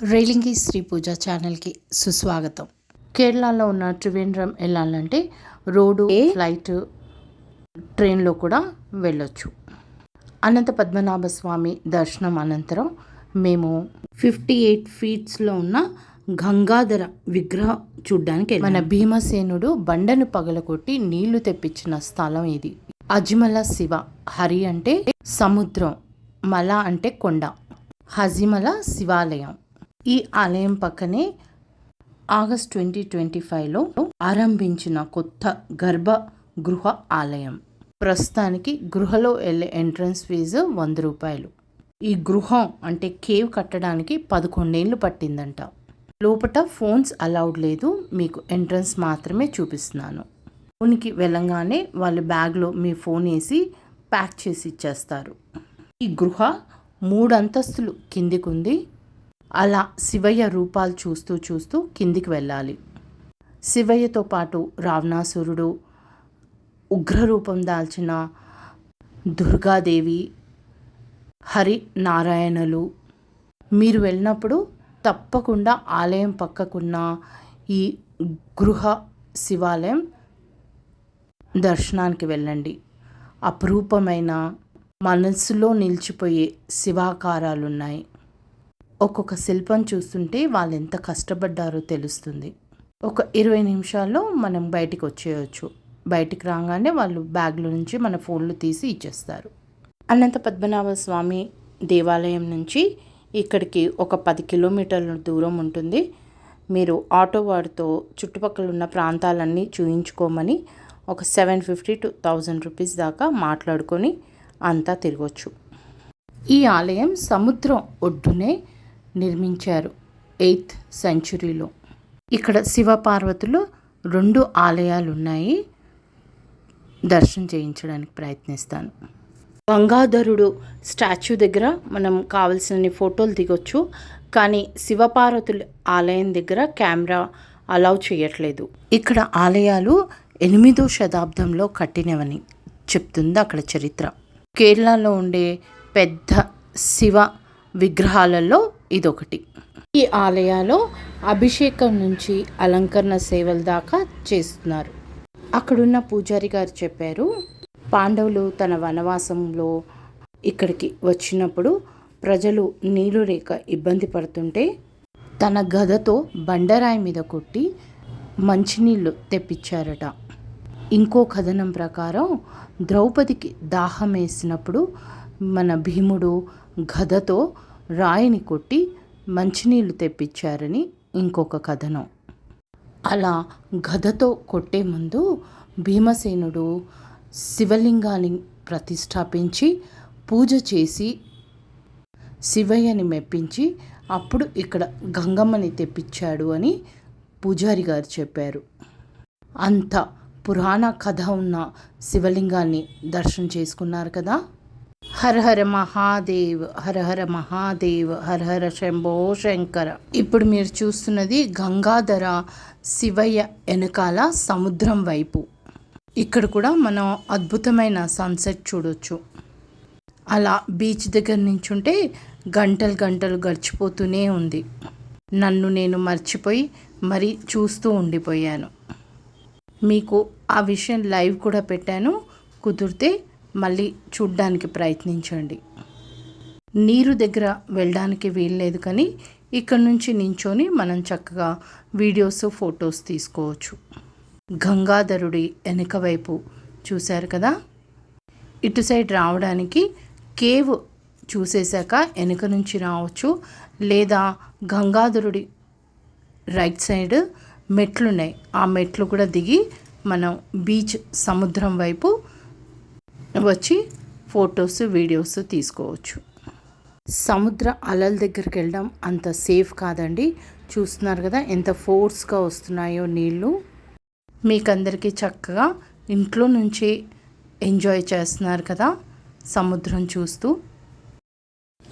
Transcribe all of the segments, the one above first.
రైలింగి శ్రీ పూజ ఛానల్కి సుస్వాగతం. కేరళలో ఉన్న త్రివేంద్రం వెళ్ళాలంటే రోడ్డు ఫ్లైట్ ట్రైన్లో కూడా వెళ్ళొచ్చు. అనంత పద్మనాభ స్వామి దర్శనం అనంతరం మేము ఫిఫ్టీ ఎయిట్ ఫీట్స్లో ఉన్న గంగాధర విగ్రహం చూడ్డానికి మన భీమసేనుడు బండను పగలగొట్టి నీళ్ళు తెప్పించిన స్థలం ఇది. అజ్మల శివ హరి అంటే సముద్రం మల అంటే కొండ హజిమల శివాలయం. ఈ ఆలయం పక్కనే ఆగస్ట్ ట్వంటీ ట్వంటీ ఫైవ్లో ఆరంభించిన కొత్త గర్భ గృహ ఆలయం. ప్రస్తుతానికి గృహలో వెళ్ళే ఎంట్రన్స్ ఫీజు వంద రూపాయలు. ఈ గృహం అంటే కేవ్ కట్టడానికి పదకొండేళ్ళు పట్టిందంట. లోపట ఫోన్స్ అలౌడ్ లేదు మీకు ఎంట్రన్స్ మాత్రమే చూపిస్తున్నాను. ఉనికి వెళ్ళంగానే వాళ్ళు బ్యాగ్లో మీ ఫోన్ వేసి ప్యాక్ చేసి ఇచ్చేస్తారు. ఈ గృహ మూడు అంతస్తులు కిందికుంది. అలా శివయ్య రూపాలు చూస్తూ చూస్తూ కిందికి వెళ్ళాలి. శివయ్యతో పాటు రావణాసురుడు ఉగ్రరూపం దాల్చిన దుర్గాదేవి హరి నారాయణలు మీరు వెళ్ళినప్పుడు తప్పకుండా ఆలయం పక్కకున్న ఈ గృహ శివాలయం దర్శనానికి వెళ్ళండి. అపురూపమైన మనస్సులో నిలిచిపోయే శివాకారాలు ఉన్నాయి ఒక్కొక్క శిల్పం చూస్తుంటే వాళ్ళు ఎంత కష్టపడ్డారో తెలుస్తుంది. ఒక ఇరవై నిమిషాల్లో మనం బయటికి వచ్చేయచ్చు. బయటికి రాగానే వాళ్ళు బ్యాగ్లో నుంచి మన ఫోన్లు తీసి ఇచ్చేస్తారు. అనంత పద్మనాభ స్వామి దేవాలయం నుంచి ఇక్కడికి ఒక పది కిలోమీటర్ల దూరం ఉంటుంది. మీరు ఆటో వాడితో చుట్టుపక్కల ఉన్న ప్రాంతాలన్నీ చూయించుకోమని ఒక seven fifty two thousand rupees దాకా మాట్లాడుకొని అంతా తిరగచ్చు. ఈ ఆలయం సముద్రం ఒడ్డునే నిర్మించారు. ఎయిత్ సెంచురీలో. ఇక్కడ శివపార్వతులు రెండు ఆలయాలు ఉన్నాయి దర్శనం చేయించడానికి ప్రయత్నిస్తాను. గంగాధరుడు స్టాచ్యూ దగ్గర మనం కావలసిన ఫోటోలు దిగొచ్చు. కానీ శివపార్వతుల ఆలయం దగ్గర కెమెరా అలౌ చేయట్లేదు. ఇక్కడ ఆలయాలు ఎనిమిదో శతాబ్దంలో కట్టినవని చెప్తుంది అక్కడ చరిత్ర. కేరళలో ఉండే పెద్ద శివ విగ్రహాలలో ఇదొకటి. ఈ ఆలయాలో అభిషేకం నుంచి అలంకరణ సేవల దాకా చేస్తున్నారు. అక్కడున్న పూజారి గారు చెప్పారు పాండవులు తన వనవాసంలో ఇక్కడికి వచ్చినప్పుడు ప్రజలు నీరు రేక ఇబ్బంది పడుతుంటే తన గదతో బండరాయి మీద కొట్టి మంచినీళ్ళు తెప్పించారట. ఇంకో కథనం ప్రకారం ద్రౌపదికి దాహం వేసినప్పుడు మన భీముడు గదతో రాయిని కొట్టి మంచినీళ్ళు తెప్పించారని ఇంకొక కథనం. అలా గదతో కొట్టే ముందు భీమసేనుడు శివలింగాన్ని ప్రతిష్టాపించి పూజ చేసి శివయ్యని మెప్పించి అప్పుడు ఇక్కడ గంగమ్మని తెప్పించాడు అని పూజారి గారు చెప్పారు. అంత పురాణ కథ ఉన్న శివలింగాన్ని దర్శనం చేసుకున్నారు కదా? హర హర మహాదేవ్ హర హర మహాదేవ్ హర హర శంభో శంకర. ఇప్పుడు మీరు చూస్తున్నది గంగాధర శివయ్య వెనకాల సముద్రం వైపు. ఇక్కడ కూడా మనం అద్భుతమైన సన్సెట్ చూడొచ్చు. అలా బీచ్ దగ్గర నుంచుంటే గంటలు గంటలు గడిచిపోతూనే ఉంది. నన్ను నేను మర్చిపోయి మరీ చూస్తూ ఉండిపోయాను. మీకు ఆ విషయం లైవ్ కూడా పెట్టాను. కుదిరితే మళ్ళీ చూడ్డానికి ప్రయత్నించండి. నీరు దగ్గర వెళ్ళడానికి వీల్లేదు కానీ ఇక్కడ నుంచి నించొని మనం చక్కగా వీడియోస్ ఫొటోస్ తీసుకోవచ్చు. గంగాధరుడి వెనుక వైపు చూశారు కదా? ఇటు సైడ్ రావడానికి కేవ్ చూసేశాక వెనుక నుంచి రావచ్చు. లేదా గంగాధరుడి రైట్ సైడ్ మెట్లున్నాయి. ఆ మెట్లు కూడా దిగి మనం బీచ్ సముద్రం వైపు వచ్చి ఫొటోస్ వీడియోస్ తీసుకోవచ్చు. సముద్ర అలల దగ్గరికి వెళ్ళడం అంత సేఫ్ కాదండి. చూస్తున్నారు కదా ఎంత ఫోర్స్గా వస్తున్నాయో నీళ్ళు మీకందరికీ చక్కగా ఇంట్లో నుంచి ఎంజాయ్ చేస్తున్నారు కదా సముద్రం చూస్తూ.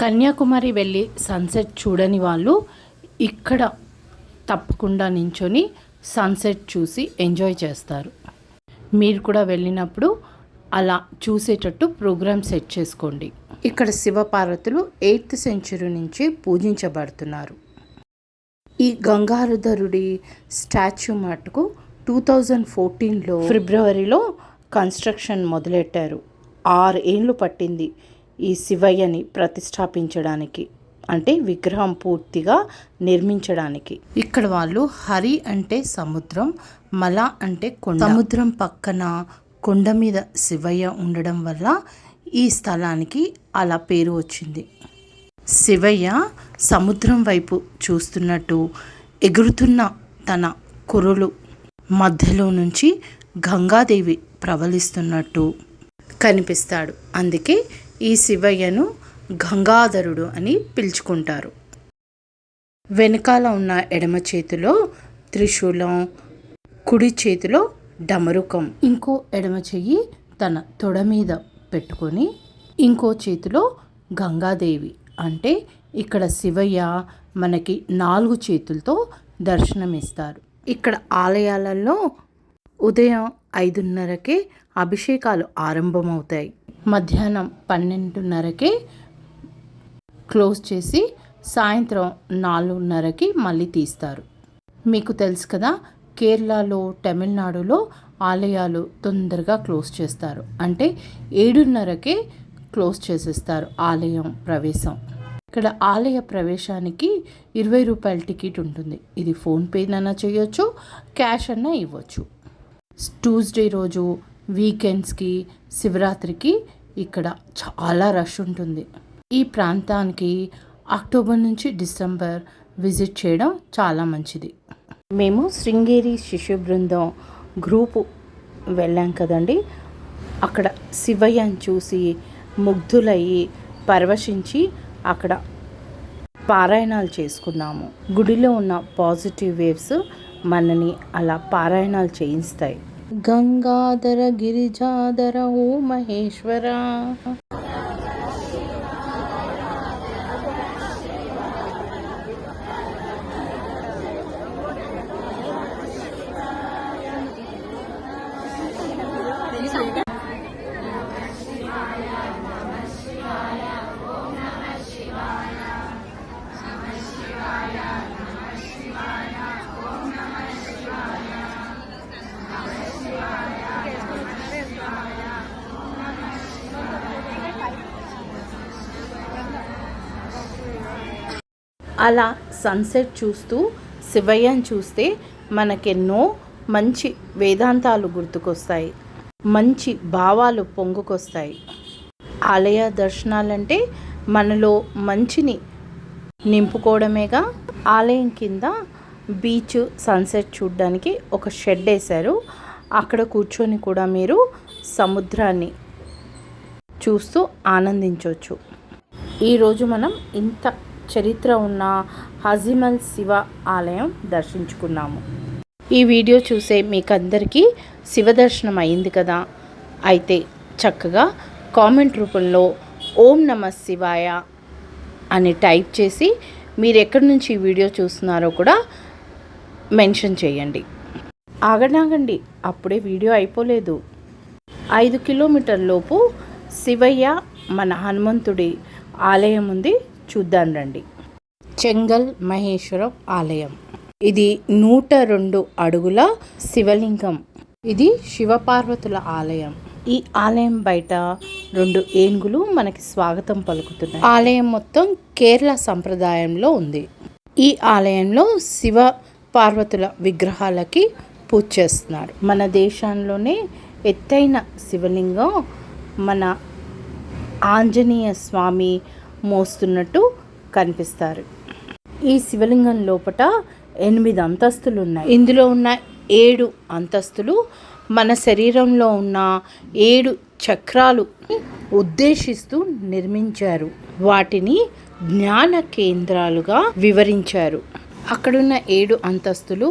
కన్యాకుమారి వెళ్ళి సన్సెట్ చూడని వాళ్ళు ఇక్కడ తప్పకుండా నించొని సన్సెట్ చూసి ఎంజాయ్ చేస్తారు. మీరు కూడా వెళ్ళినప్పుడు అలా చూసేటట్టు ప్రోగ్రామ్ సెట్ చేసుకోండి. ఇక్కడ శివపార్వతులు ఎయిత్ సెంచురీ నుంచి పూజించబడుతున్నారు. ఈ గంగారుధరుడి స్టాచ్యూ మటుకు టూ థౌజండ్ ఫోర్టీన్లో ఫిబ్రవరిలో కన్స్ట్రక్షన్ మొదలెట్టారు. ఆరు ఏళ్ళు పట్టింది ఈ శివయ్యని ప్రతిష్టాపించడానికి అంటే విగ్రహం పూర్తిగా నిర్మించడానికి. ఇక్కడ వాళ్ళు హరి అంటే సముద్రం మల అంటే కొండ. సముద్రం పక్కన కొండ మీద శివయ్య ఉండడం వల్ల ఈ స్థలానికి అలా పేరు వచ్చింది. శివయ్య సముద్రం వైపు చూస్తున్నట్టు ఎగురుతున్న తన కురులు మధ్యలో నుంచి గంగాదేవి ప్రవలిస్తున్నట్టు కనిపిస్తాడు. అందుకే ఈ శివయ్యను గంగాధరుడు అని పిలుచుకుంటారు. వెనకాల ఉన్న ఎడమ చేతిలో త్రిశూలం కుడి చేతిలో డమరుకం. ఇంకో ఎడమ చెయ్యి తన తొడ మీద పెట్టుకొని ఇంకో చేతిలో గంగాదేవి. అంటే ఇక్కడ శివయ్య మనకి నాలుగు చేతులతో దర్శనమిస్తారు. ఇక్కడ ఆలయాలలో ఉదయం ఐదున్నరకే అభిషేకాలు ఆరంభమవుతాయి. మధ్యాహ్నం పన్నెండున్నరకే క్లోజ్ చేసి సాయంత్రం నాలుగున్నరకి మళ్ళీ తీస్తారు. మీకు తెలుసు కదా కేరళలో తమిళనాడులో ఆలయాలు తొందరగా క్లోజ్ చేస్తారు. అంటే ఏడున్నరకే క్లోజ్ చేసేస్తారు ఆలయం ప్రవేశం. ఇక్కడ ఆలయ ప్రవేశానికి ఇరవై రూపాయల టికెట్ ఉంటుంది. ఇది ఫోన్పేనైనా చేయొచ్చు క్యాష్ అన్నా ఇవ్వచ్చు. ట్యూస్డే రోజు వీకెండ్స్కి శివరాత్రికి ఇక్కడ చాలా రష్ ఉంటుంది. ఈ ప్రాంతానికి అక్టోబర్ నుంచి డిసెంబర్ విజిట్ చేయడం చాలా మంచిది. మేము శృంగేరి శిశు బృందం గ్రూపు వెళ్ళాం కదండి. అక్కడ శివయ్యని చూసి ముగ్ధులయ్యి పరవశించి అక్కడ పారాయణాలు చేసుకున్నాము. గుడిలో ఉన్న పాజిటివ్ వేవ్స్ మనని అలా పారాయణాలు చేయిస్తాయి. గంగాధర గిరిజాధర ఓ మహేశ్వర! అలా సన్సెట్ చూస్తూ శివయ్యని చూస్తే మనకెన్నో మంచి వేదాంతాలు గుర్తుకొస్తాయి. మంచి భావాలు పొంగుకొస్తాయి. ఆలయ దర్శనాలంటే మనలో మంచిని నింపుకోవడమేగా. ఆలయం కింద బీచ్ సన్సెట్ చూడడానికి ఒక షెడ్ వేశారు. అక్కడ కూర్చొని కూడా మీరు సముద్రాన్ని చూస్తూ ఆనందించవచ్చు ఈరోజు మనం ఇంత చరిత్ర ఉన్న హజిమల్ శివ ఆలయం దర్శించుకున్నాము. ఈ వీడియో చూసే మీకందరికీ శివ దర్శనం అయింది కదా? అయితే చక్కగా కామెంట్ రూపంలో ఓం నమ శివాయ అని టైప్ చేసి మీరు ఎక్కడి నుంచి ఈ వీడియో చూస్తున్నారో కూడా మెన్షన్ చేయండి. ఆగడాగండి అప్పుడే వీడియో అయిపోలేదు. ఐదు కిలోమీటర్ లోపు శివయ్య మన హనుమంతుడి ఆలయం ఉంది. చూద్దాం రండి. చెంగల్ మహేశ్వరం ఆలయం. ఇది నూట రెండు అడుగుల శివలింగం. ఇది శివపార్వతుల ఆలయం. ఈ ఆలయం బయట రెండు ఏనుగులు మనకి స్వాగతం పలుకుతున్నాయి. ఆలయం మొత్తం కేరళ సంప్రదాయంలో ఉంది. ఈ ఆలయంలో శివ పార్వతుల విగ్రహాలకి పూజ చేస్తున్నారు. మన దేశంలోనే ఎత్తైన శివలింగం మన ఆంజనేయ స్వామి మోస్తున్నట్టు కనిపిస్తారు. ఈ శివలింగం లోపట ఎనిమిది అంతస్తులు ఉన్నాయి ఇందులో ఉన్న ఏడు అంతస్తులు మన శరీరంలో ఉన్న ఏడు చక్రాలు ఉద్దేశిస్తూ నిర్మించారు. వాటిని జ్ఞాన కేంద్రాలుగా వివరించారు. అక్కడున్న ఏడు అంతస్తులు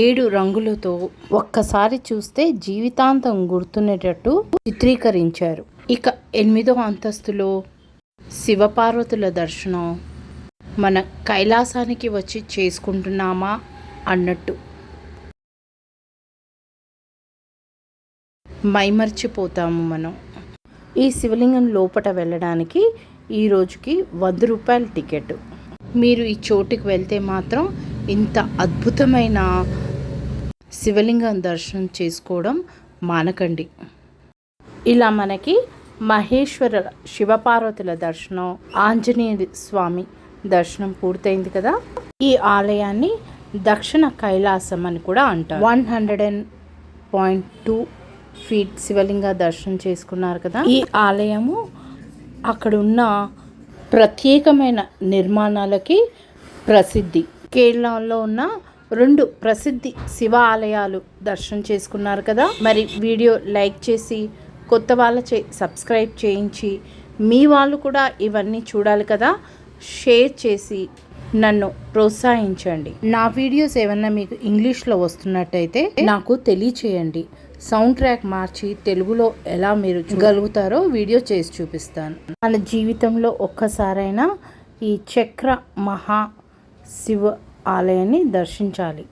ఏడు రంగులతో ఒక్కసారి చూస్తే జీవితాంతం గుర్తుండేటట్టు చిత్రీకరించారు. ఇక ఎనిమిదో అంతస్తులో శివపార్వతుల దర్శనం. మన కైలాసానికి వచ్చి చేసుకుంటున్నామా అన్నట్టు. మైమర్చిపోతాము మనం. ఈ శివలింగం లోపట వెళ్ళడానికి ఈ రోజుకి వంద రూపాయల టికెట్. మీరు ఈ చోటుకి వెళ్తే మాత్రం ఇంత అద్భుతమైన శివలింగం దర్శనం చేసుకోవడం మానకండి. ఇలా మనకి మహేశ్వర శివపార్వతుల దర్శనం ఆంజనేయ స్వామి దర్శనం పూర్తయింది కదా? ఈ ఆలయాన్ని దక్షిణ కైలాసం అని కూడా అంటారు. One hundred and point two feet శివలింగ దర్శనం చేసుకున్నారు కదా? ఈ ఆలయము అక్కడ ఉన్న ప్రత్యేకమైన నిర్మాణాలకి ప్రసిద్ధి. కేరళలో ఉన్న రెండు ప్రసిద్ధి శివ ఆలయాలు దర్శనం చేసుకున్నారు కదా? మరి వీడియో లైక్ చేసి కొత్త వాళ్ళ చే సబ్స్క్రైబ్ చేయించి మీ వాళ్ళు కూడా ఇవన్నీ చూడాలి కదా. షేర్ చేసి నన్ను ప్రోత్సహించండి. నా వీడియోస్ ఏమన్నా మీకు ఇంగ్లీష్లో వస్తున్నట్టయితే నాకు తెలియచేయండి. సౌండ్ ట్రాక్ మార్చి తెలుగులో ఎలా మీరు గలుగుతారో వీడియో చేసి చూపిస్తాను. మన జీవితంలో ఒక్కసారైనా ఈ చక్ర మహా శివ ఆలయాన్ని దర్శించాలి.